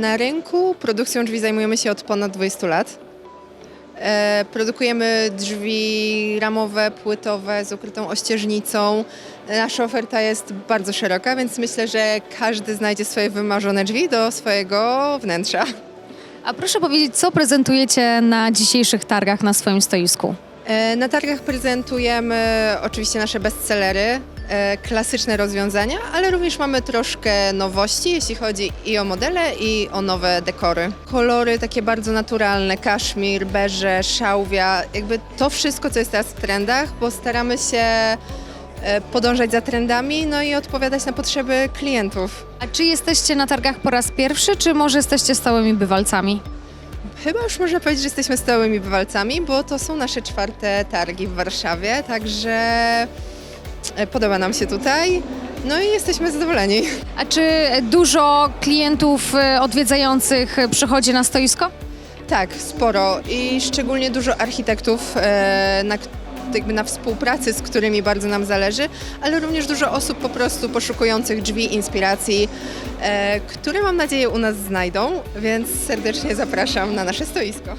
Na rynku produkcją drzwi zajmujemy się od ponad 20 lat. E, produkujemy drzwi ramowe, płytowe z ukrytą ościeżnicą. Nasza oferta jest bardzo szeroka, więc myślę, że każdy znajdzie swoje wymarzone drzwi do swojego wnętrza. A proszę powiedzieć, co prezentujecie na dzisiejszych targach na swoim stoisku? E, Na targach prezentujemy oczywiście nasze bestsellery, klasyczne rozwiązania, ale również mamy troszkę nowości, jeśli chodzi i o modele, i o nowe dekory. Kolory takie bardzo naturalne, kaszmir, beże, szałwia, jakby to wszystko, co jest teraz w trendach, bo staramy się e, podążać za trendami, no i odpowiadać na potrzeby klientów. A czy jesteście na targach po raz pierwszy, czy może jesteście stałymi bywalcami? Chyba już można powiedzieć, że jesteśmy stałymi bywalcami, bo to są nasze czwarte targi w Warszawie, także e, podoba nam się tutaj. No i jesteśmy zadowoleni. A czy dużo klientów e, odwiedzających e, przychodzi na stoisko? Tak, sporo i szczególnie dużo architektów e, na, k- jakby na współpracy, z którymi bardzo nam zależy, ale również dużo osób po prostu poszukujących drzwi, inspiracji, e, które mam nadzieję u nas znajdą, więc serdecznie zapraszam na nasze stoisko.